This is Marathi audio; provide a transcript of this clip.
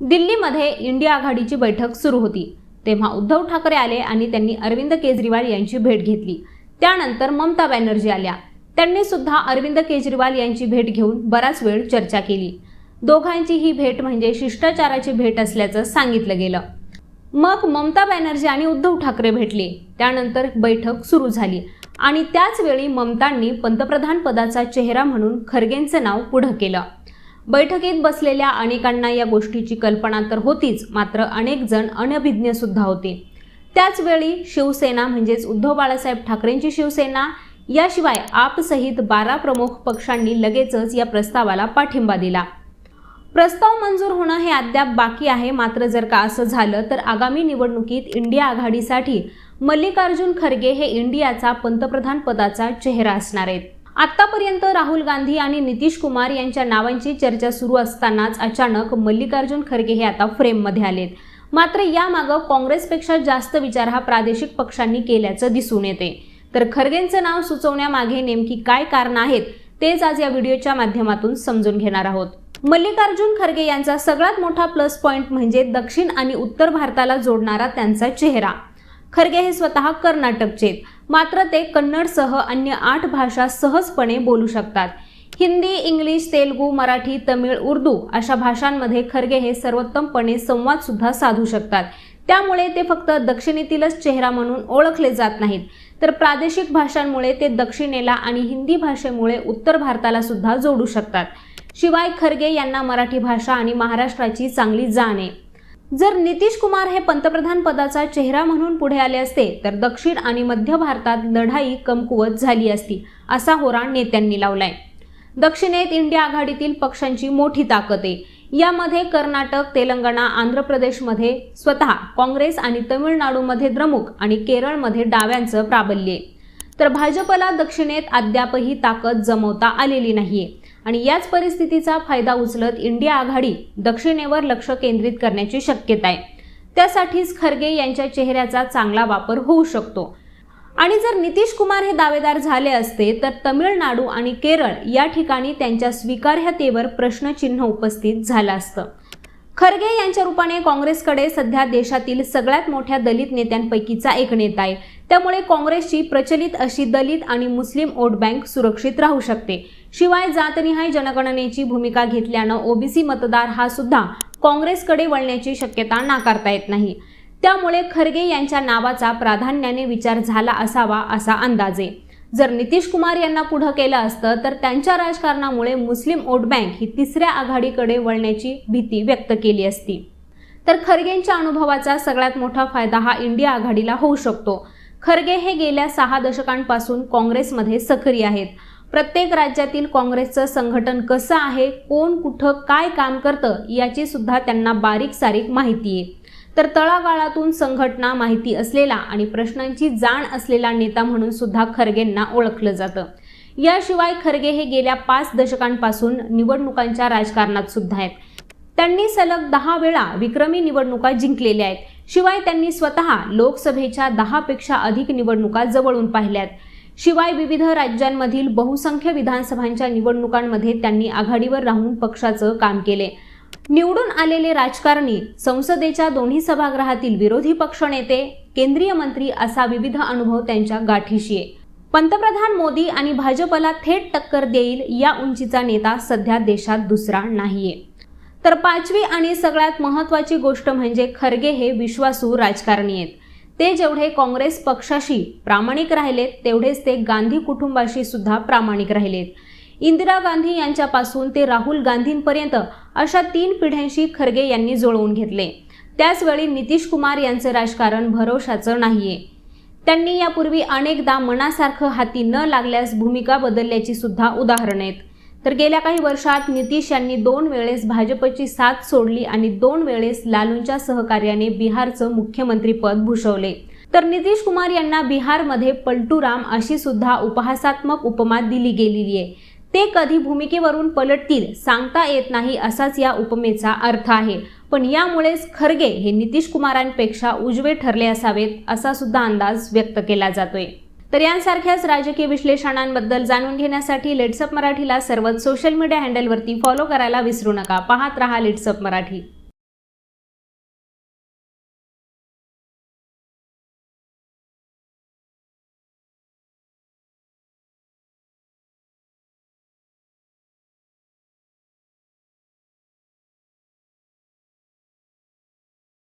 दिल्लीमध्ये इंडिया आघाडीची बैठक सुरू होती. तेव्हा उद्धव ठाकरे आले आणि त्यांनी अरविंद केजरीवाल यांची भेट घेतली. त्यानंतर ममता बॅनर्जी आल्या. त्यांनी सुद्धा अरविंद केजरीवाल यांची भेट घेऊन बराच वेळ चर्चा केली. दोघांची ही भेट म्हणजे शिष्टाचाराची भेट असल्याचं सांगितलं गेलं. मग ममता बॅनर्जी आणि उद्धव ठाकरे भेटले. त्यानंतर बैठक सुरू झाली आणि त्याच वेळी ममतांनी पंतप्रधान पदाचा चेहरा म्हणून खरगेंचं नाव पुढं केलं. बैठकीत बसलेल्या अनेकांना या गोष्टीची कल्पना तर होतीच मात्र अनेक जण अनभिज्ञ सुद्धा होते. त्याचवेळी शिवसेना म्हणजेच उद्धव बाळासाहेब ठाकरेंची शिवसेना याशिवाय आपसहित बारा प्रमुख पक्षांनी लगेचच या प्रस्तावाला पाठिंबा दिला. प्रस्ताव मंजूर होणं हे अद्याप बाकी आहे मात्र जर का असं झालं तर आगामी निवडणुकीत इंडिया आघाडीसाठी मल्लिकार्जुन खरगे हे इंडियाचा पंतप्रधान पदाचा चेहरा असणार आहेत. आतापर्यंत राहुल गांधी आणि नितीश कुमार यांच्या नावांची चर्चा सुरू असतानाच अचानक मल्लिकार्जुन खरगे हे आता फ्रेममध्ये आलेत. मात्र यामागं काँग्रेसपेक्षा जास्त विचार हा प्रादेशिक पक्षांनी केल्याचं दिसून येते तर खरगेंचं नाव सुचवण्यामागे नेमकी काय कारणं आहेत तेच आज या व्हिडिओच्या माध्यमातून समजून घेणार आहोत. मल्लिकार्जुन खरगे यांचा सगळ्यात मोठा प्लस पॉइंट म्हणजे दक्षिण आणि उत्तर भारताला जोडणारा त्यांचा चेहरा. खरगे हे स्वतः कर्नाटकचे आहेत. मात्र ते कन्नडसह अन्य आठ भाषा सहजपणे बोलू शकतात. हिंदी इंग्लिश तेलुगू मराठी तमिळ उर्दू अशा भाषांमध्ये खरगे हे सर्वोत्तमपणे संवादसुद्धा साधू शकतात. त्यामुळे ते फक्त दक्षिणेतीलच चेहरा म्हणून ओळखले जात नाहीत. तर प्रादेशिक भाषांमुळे ते दक्षिणेला आणि हिंदी भाषेमुळे उत्तर भारताला सुद्धा जोडू शकतात. शिवाय खरगे यांना मराठी भाषा आणि महाराष्ट्राची चांगली जाण आहे. जर नितीश कुमार हे पंतप्रधान पदाचा चेहरा म्हणून पुढे आले असते तर दक्षिण आणि मध्य भारतात लढाई कमकुवत झाली असती असा होरा नेत्यांनी लावलाय. दक्षिणेत इंडिया आघाडीतील पक्षांची मोठी ताकद आहे. यामध्ये कर्नाटक तेलंगणा आंध्र प्रदेशमध्ये स्वतः काँग्रेस आणि तमिळनाडूमध्ये द्रमुक आणि केरळमध्ये डाव्यांचं प्राबल्य आहे. तर भाजपला दक्षिणेत अद्यापही ताकद जमवता आलेली नाहीये. आणि याच परिस्थितीचा फायदा उचलत इंडिया आघाडी दक्षिणेवर लक्ष केंद्रित करण्याची शक्यता आहे. त्यासाठीच खरगे यांच्या चेहऱ्याचा चांगला वापर होऊ शकतो. आणि जर नितीश कुमार हे दावेदार झाले असते तर तमिळनाडू आणि केरळ या ठिकाणी त्यांच्या स्वीकार्यतेवर प्रश्नचिन्ह उपस्थित झालं असतं. खरगे यांच्या रूपाने काँग्रेसकडे सध्या देशातील सगळ्यात मोठ्या दलित नेत्यांपैकीचा एक नेता आहे. त्यामुळे काँग्रेसची प्रचलित अशी दलित आणि मुस्लिम वोट बँक सुरक्षित राहू शकते. शिवाय जातनिहाय जनगणनेची भूमिका घेतल्यानं ओबीसी मतदार हा सुद्धा काँग्रेसकडे वळण्याची शक्यता नाकारता येत नाही. त्यामुळे खरगे यांच्या नावाचा प्राधान्याने विचार झाला असावा असा अंदाज आहे. जर नितीश कुमार यांना पुढं केलं असतं तर त्यांच्या राजकारणामुळे मुस्लिम वोट बँक ही तिसऱ्या आघाडीकडे वळण्याची भीती व्यक्त केली असती. तर खरगेंच्या अनुभवाचा सगळ्यात मोठा फायदा हा इंडिया आघाडीला होऊ शकतो. खरगे हे गेल्या सहा दशकांपासून काँग्रेसमध्ये सक्रिय आहेत. प्रत्येक राज्यातील काँग्रेसचं संघटन कसं आहे कोण कुठं काय काम करतं याची सुद्धा त्यांना बारीक सारीक माहिती आहे. तर तळागाळातून संघटना माहिती असलेला आणि प्रश्नांची जाण असलेला नेता म्हणून सुद्धा खरगेंना ओळखलं जातं. याशिवाय खरगे हे गेल्या पाच दशकांपासून निवडणुकांच्या राजकारणात सुद्धा आहेत. त्यांनी सलग दहा वेळा विक्रमी निवडणुका जिंकलेल्या आहेत. शिवाय त्यांनी स्वतः लोकसभेच्या दहापेक्षा अधिक निवडणुका जवळून पाहिल्यात शिवाय विविध राज्यांमधील बहुसंख्य विधानसभांच्या निवडणुकांमध्ये त्यांनी आघाडीवर राहून पक्षाचं काम केले. निवडून आलेले राजकारणी संसदेच्या दोन्ही सभागृहातील विरोधी पक्षनेते केंद्रीय मंत्री असा विविध अनुभव त्यांच्या गाठीशी आहे. पंतप्रधान मोदी आणि भाजपला थेट टक्कर देईल या उंचीचा नेता सध्या देशात दुसरा नाहीये. तर पाचवी आणि सगळ्यात महत्त्वाची गोष्ट म्हणजे खरगे हे विश्वासू राजकारणी आहेत. ते जेवढे काँग्रेस पक्षाशी प्रामाणिक राहिलेत तेवढेच ते गांधी कुटुंबाशी सुद्धा प्रामाणिक राहिलेत. इंदिरा गांधी यांच्यापासून ते राहुल गांधींपर्यंत अशा तीन पिढ्यांशी खरगे यांनी जुळवून घेतले. त्याचवेळी नितीश कुमार यांचे राजकारण भरोशाचं नाहीये. त्यांनी यापूर्वी अनेकदा मनासारखं हाती न लागल्यास भूमिका बदलल्याची सुद्धा उदाहरणं आहेत. तर गेल्या काही वर्षात नितीश यांनी दोन वेळेस भाजपची साथ सोडली आणि दोन वेळेस लालूंच्या सहकार्याने बिहारचं मुख्यमंत्रीपद भूषवले. तर नितीश कुमार यांना बिहारमध्ये पलटूराम अशी सुद्धा उपहासात्मक उपमा दिली गेलेली आहे ते कधी भूमिकेवरून पलटतील सांगता येत नाही असाच या उपमेचा अर्थ आहे. पण यामुळेच खरगे हे नितीश कुमारांपेक्षा उजवे ठरले असावेत असा सुद्धा अंदाज व्यक्त केला जातोय. तर यांसारख्याच राजकीय विश्लेषणांबद्दल जाणून घेण्यासाठी लेट्सअप मराठीला सर्वच सोशल मीडिया हँडलवरती फॉलो करायला विसरू नका. पाहत रहा लेट्सअप मराठी.